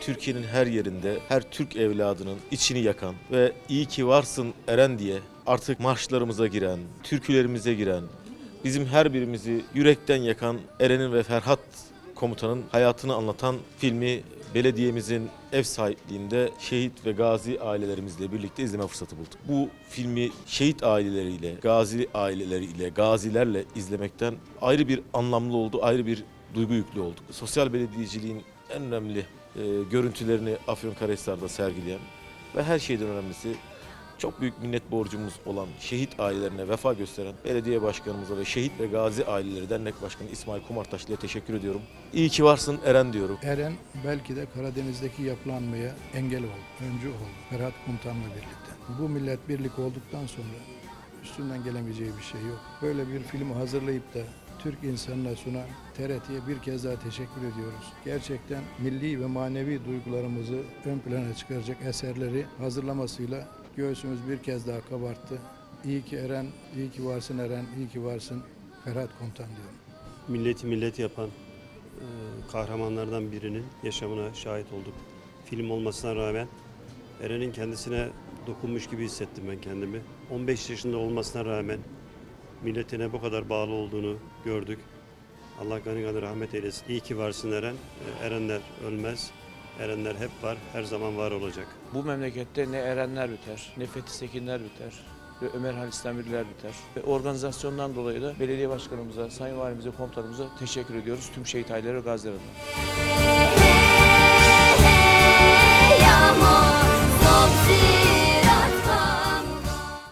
Türkiye'nin her yerinde her Türk evladının içini yakan ve iyi ki varsın Eren diye artık marşlarımıza giren, türkülerimize giren, bizim her birimizi yürekten yakan Eren'in ve Ferhat komutanın hayatını anlatan filmi belediyemizin ev sahipliğinde şehit ve gazi ailelerimizle birlikte izleme fırsatı bulduk. Bu filmi şehit aileleriyle, gazi aileleriyle, gazilerle izlemekten ayrı bir anlamlı oldu, ayrı bir duygu yüklü olduk. Sosyal belediyeciliğin en önemli e, görüntülerini Afyonkarahisar'da sergileyen ve her şeyden önemlisi çok büyük minnet borcumuz olan şehit ailelerine vefa gösteren belediye başkanımıza ve şehit ve gazi aileleri dernek başkanı İsmail Kumartaşlı'ya teşekkür ediyorum. İyi ki varsın Eren diyorum. Eren belki de Karadeniz'deki yapılanmaya engel oldu, öncü oldu. Ferhat Komutan'la birlikte. Bu millet birlik olduktan sonra üstünden gelemeyeceği bir şey yok. Böyle bir filmi hazırlayıp da Türk insanına sunan TRT'ye bir kez daha teşekkür ediyoruz. Gerçekten milli ve manevi duygularımızı ön plana çıkaracak eserleri hazırlamasıyla göğsümüz bir kez daha kabarttı. İyi ki Eren, iyi ki varsın Eren, iyi ki varsın Ferhat Komutan diyorum. milleti millet yapan e, kahramanlardan birinin yaşamına şahit olduk. Film olmasına rağmen Eren'in kendisine dokunmuş gibi hissettim ben kendimi. 15 yaşında olmasına rağmen milletine bu kadar bağlı olduğunu gördük. Allah gani gani rahmet eylesin. İyi ki varsın Eren. E, Erenler ölmez. Erenler hep var, her zaman var olacak. Bu memlekette ne Erenler biter, ne Fethi Sekinler biter ve Ömer Halis Demirler biter. Ve organizasyondan dolayı da belediye başkanımıza, sayın valimize, komutanımıza teşekkür ediyoruz. Tüm şehit aileleri adına.